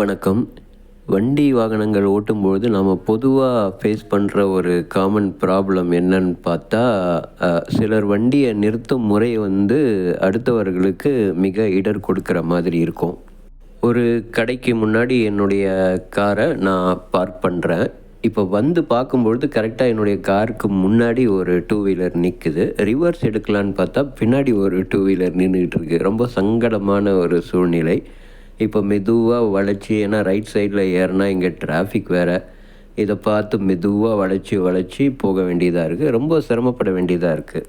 வணக்கம். வண்டி வாகனங்கள் ஓட்டும்பொழுது நாம் பொதுவாக ஃபேஸ் பண்ணுற ஒரு காமன் ப்ராப்ளம் என்னன்னு பார்த்தா சிலர் வண்டியை நிறுத்தும் முறை வந்து அடுத்தவர்களுக்கு மிக இடர் கொடுக்குற மாதிரி இருக்கும். ஒரு கடைக்கு முன்னாடி என்னுடைய காரை நான் பார்க் பண்ணுறேன் இப்போ வந்து பார்க்கும்பொழுது கரெக்டாக என்னுடைய காருக்கு முன்னாடி ஒரு டூ வீலர் நிற்குது ரிவர்ஸ் எடுக்கலான்னு பார்த்தா பின்னாடி ஒரு டூ வீலர் நின்றுட்டு ரொம்ப சங்கடமான ஒரு சூழ்நிலை. இப்போ மெதுவாக வளைச்சி ஏன்னா ரைட் சைடில் ஏறினா இங்கே டிராஃபிக் வேறு. இதை பார்த்து மெதுவாக வளைச்சி வளைச்சி போக வேண்டியதாக இருக்குது ரொம்ப சிரமப்பட வேண்டியதாக இருக்குது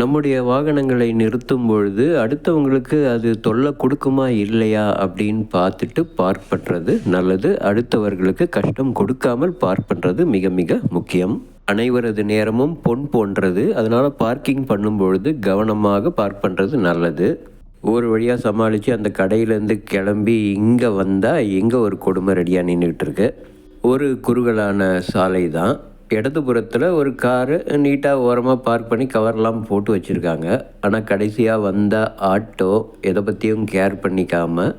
நம்முடைய வாகனங்களை நிறுத்தும் பொழுது அடுத்தவங்களுக்கு அது தொல்லை கொடுக்குமா இல்லையா அப்படின்னு பார்த்துட்டு பார்க் பண்ணுறது நல்லது. அடுத்தவர்களுக்கு கஷ்டம் கொடுக்காமல் பார்க் பண்ணுறது மிக மிக முக்கியம். அனைவரது நேரமும் பொன் போன்றது. அதனால் பார்க்கிங் பண்ணும்பொழுது கவனமாக பார்க் பண்ணுறது நல்லது. ஒரு வழியாக சமாளித்து அந்த கடையிலேருந்து கிளம்பி இங்கே வந்தால் இங்கே ஒரு கொடுமை ரெடியாக நின்றுட்டு இருக்கு ஒரு குறுகலான சாலை தான். இடதுபுறத்தில் ஒரு காரு நீட்டாக ஓரமாக பார்க் பண்ணி கவர்லாம் போட்டு வச்சுருக்காங்க. ஆனால் கடைசியாக வந்த ஆட்டோ எதை பற்றியும் கேர் பண்ணிக்காமல்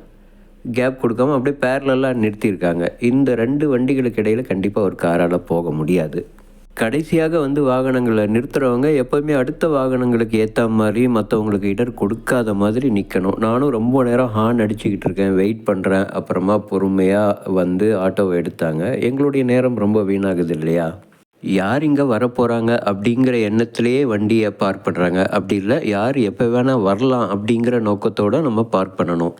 கேப் கொடுக்காம அப்படியே பேரலெல்லாம் நிறுத்தியிருக்காங்க. இந்த ரெண்டு வண்டிகளுக்கு இடையில் கண்டிப்பாக ஒரு காரால் போக முடியாது. கடைசியாக வந்து வாகனங்களை நிறுத்துகிறவங்க எப்போவுமே அடுத்த வாகனங்களுக்கு ஏற்ற மாதிரி மற்றவங்களுக்கு இடர் கொடுக்காத மாதிரி நிற்கணும் நானும் ரொம்ப நேரம் ஹார்ன் அடிச்சுக்கிட்டு இருக்கேன். வெயிட் பண்ணுறேன் அப்புறமா பொறுமையாக வந்து ஆட்டோவை எடுத்தாங்க. எங்களுடைய நேரம் ரொம்ப வீணாகுது இல்லையா? யார் இங்கே வரப்போகிறாங்க அப்படிங்கிற எண்ணத்திலேயே வண்டியை பார்க் பண்ணுறாங்க அப்படி இல்லை யார் எப்போ வேணால் வரலாம் அப்படிங்கிற நோக்கத்தோடு நம்ம பார்க் பண்ணணும்.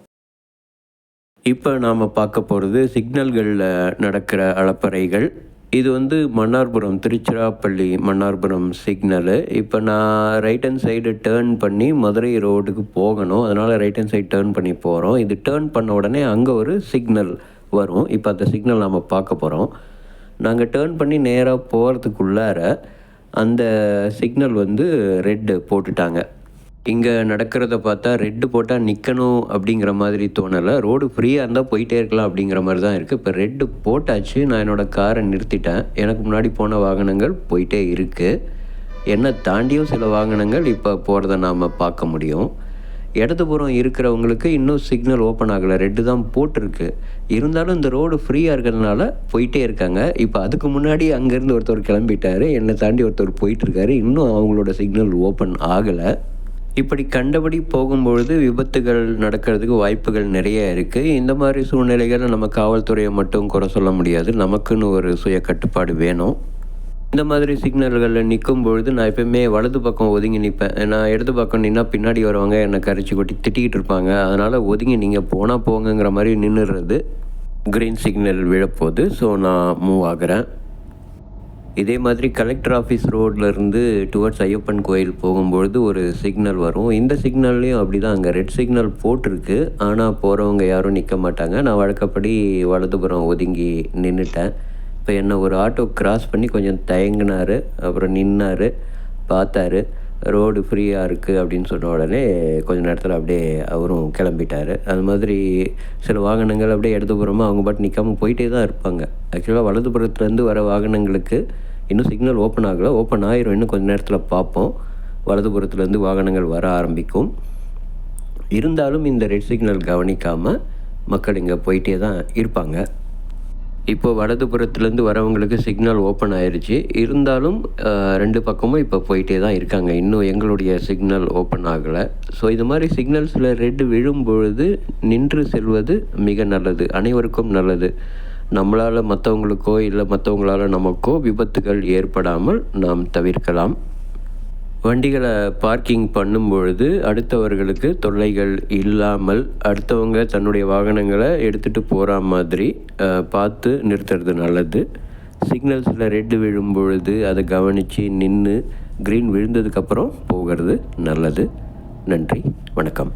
இப்போ நாம் பார்க்க போகிறது சிக்னல்களில் நடக்கிற அளப்பறைகள். இது வந்து மன்னார்புரம் திருச்சிராப்பள்ளி மன்னார்புரம் சிக்னலு இப்போ நான் ரைட் ஹேண்ட் சைடு டேர்ன் பண்ணி மதுரை ரோடுக்கு போகணும். அதனால் ரைட் ஹேண்ட் சைடு டேர்ன் பண்ணி போகிறோம் இது டேர்ன் பண்ண உடனே அங்கே ஒரு சிக்னல் வரும். இப்போ அந்த சிக்னல் நம்ம பார்க்க போகிறோம் நாங்கள் டேர்ன் பண்ணி நேராக போகிறதுக்குள்ளார அந்த சிக்னல் வந்து ரெட்டு போட்டுட்டாங்க. இங்கே நடக்கிறத பார்த்தா ரெட்டு போட்டால் நிற்கணும் அப்படிங்கிற மாதிரி தோணலை. ரோடு ஃப்ரீயாக இருந்தால் போயிட்டே இருக்கலாம் அப்படிங்கிற மாதிரி தான் இருக்குது இப்போ ரெட்டு போட்டாச்சு நான் என்னோடய காரை நிறுத்திட்டேன். எனக்கு முன்னாடி போன வாகனங்கள் போயிட்டே இருக்குது என்னை தாண்டியும் சில வாகனங்கள் இப்போ போகிறத நாம் பார்க்க முடியும். இடதுபுறம் இருக்கிறவங்களுக்கு இன்னும் சிக்னல் ஓப்பன் ஆகலை. ரெட்டு தான் போட்டிருக்கு. இருந்தாலும் இந்த ரோடு ஃப்ரீயாக இருக்கிறதுனால போயிட்டே இருக்காங்க. இப்போ அதுக்கு முன்னாடி அங்கேருந்து ஒருத்தர் கிளம்பிட்டார். என்னை தாண்டி ஒருத்தர் போயிட்டுருக்காரு இன்னும் அவங்களோட சிக்னல் ஓப்பன் ஆகலை. இப்படி கண்டபடி போகும்பொழுது விபத்துகள் நடக்கிறதுக்கு வாய்ப்புகள் நிறைய இருக்குது இந்த மாதிரி சூழ்நிலைகளை நம்ம காவல்துறையை மட்டும் குறை சொல்ல முடியாது. நமக்குன்னு ஒரு சுய கட்டுப்பாடு வேணும். இந்த மாதிரி சிக்னல்களில் நிற்கும் பொழுது நான் எப்பயுமே வலது பக்கம் ஒதுங்கி நிற்பேன் நான் இடது பக்கம் நின்னா பின்னாடி வருவாங்க என்னை கரைச்சி கொட்டி திட்டிகிட்டு இருப்பாங்க. அதனால் ஒதுங்கி நீங்கள் போனால் போங்கங்கிற மாதிரி நின்றுடுறது க்ரீன் சிக்னல் விழப்போகுது. ஸோ நான் மூவ் ஆகுறேன். இதே மாதிரி கலெக்டர் ஆஃபீஸ் ரோட்லேருந்து டுவர்ட்ஸ் ஐயப்பன் கோயில் போகும்பொழுது ஒரு சிக்னல் வரும். இந்த சிக்னல்லையும் அப்படி தான் அங்கே ரெட் சிக்னல் போட்டிருக்கு. ஆனால் போகிறவங்க யாரும் நிற்க மாட்டாங்க. நான் வழக்கப்படி வலதுபுறம் ஒதுங்கி நின்றுட்டேன் இப்போ என்னை ஒரு ஆட்டோ கிராஸ் பண்ணி கொஞ்சம் தயங்கினார். அப்புறம் நின்னார். பார்த்தாரு. ரோடு ஃப்ரீயாக இருக்குது அப்படின்னு சொன்ன உடனே கொஞ்ச நேரத்தில் அப்படியே அவரும் கிளம்பிட்டார். அது மாதிரி சில வாகனங்கள் அப்படியே இடதுபுறமாக அவங்க பாட்டு நிற்காம போயிட்டே தான் இருப்பாங்க. ஆக்சுவலாக வலதுபுறத்துலேருந்து வர வாகனங்களுக்கு இன்னும் சிக்னல் ஓப்பன் ஆகலை. ஓப்பன் ஆயிரும். இன்னும் கொஞ்ச நேரத்தில் பார்ப்போம். வலதுபுறத்துலேருந்து வாகனங்கள் வர ஆரம்பிக்கும். இருந்தாலும் இந்த ரெட் சிக்னல் கவனிக்காமல் மக்கள் இங்கே போயிட்டே தான் இருப்பாங்க. இப்போ வலதுபுறத்துலேருந்து வரவங்களுக்கு சிக்னல் ஓப்பன் ஆயிடுச்சு இருந்தாலும் ரெண்டு பக்கமும் இப்போ போயிட்டே தான் இருக்காங்க. இன்னும் எங்களுடைய சிக்னல் ஓப்பன் ஆகலை. ஸோ இது மாதிரி சிக்னல்ஸில் ரெட் விழும்பொழுது நின்று செல்வது மிக நல்லது. அனைவருக்கும் நல்லது. நம்மளால் மற்றவங்களுக்கோ இல்லை மற்றவங்களால நமக்கோ விபத்துகள் ஏற்படாமல் நாம் தவிர்க்கலாம். வண்டிகளை பார்க்கிங் பண்ணும் பொழுது அடுத்தவர்களுக்கு தொல்லைகள் இல்லாமல் அடுத்தவங்க தன்னுடைய வாகனங்களை எடுத்துகிட்டு போகிற மாதிரி பார்த்து நிறுத்துறது நல்லது. சிக்னல்ஸில் ரெட்டு விழும் பொழுது அதை கவனித்து நின்று க்ரீன் விழுந்ததுக்கப்புறம் போகிறது நல்லது. நன்றி வணக்கம்.